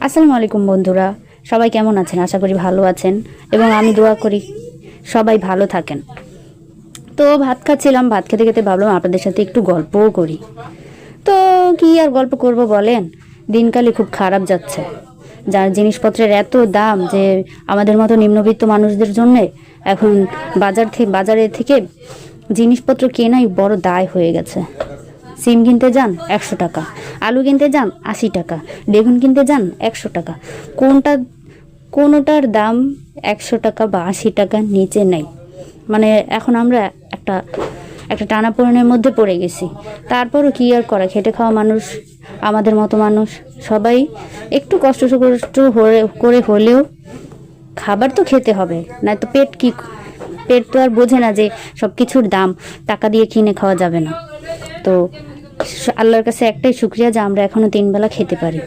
আসসালামু আলাইকুম বন্ধুরা। সবাই কেমন আছেন? আশা করি ভালো আছেন। এবং আমি দোয়া করি সবাই ভালো থাকেন। তো ভাত খাচ্ছিলাম, ভাত খেতে খেতে ভাবলাম আপনাদের সাথে একটু গল্পও করি। তো কি আর গল্প করব বলেন? দিনকালে খুব খারাপ যাচ্ছে। যার জিনিসপত্রের এত দাম যে আমাদের মতো নিম্নবিত্ত মানুষদের জন্যে এখন বাজার থেকে বাজারে থেকে জিনিসপত্র কেনাই বড় দায় হয়ে গেছে। সিম কিনতে যান একশো টাকা, আলু কিনতে যান আশি টাকা, বেগুন কিনতে যান একশো টাকা। কোনটা, কোনোটার দাম একশো টাকা বা আশি টাকার নিচে নেই। মানে এখন আমরা একটা একটা টানাপোড়েনের মধ্যে পড়ে গেছি। তারপরও কী আর করা? খেটে খাওয়া মানুষ, আমাদের মতো মানুষ, সবাই একটু কষ্ট কষ্ট করে হলেও খাবার তো খেতে হবে। না তো পেট কি, পেট তো আর বোঝে না যে সব কিছুর দাম টাকা দিয়ে কিনে খাওয়া যাবে না। তো আল্লাহর কাছে একটাই শুক্রিয়া যে আমরা এখনও তিন বেলা খেতে পারি।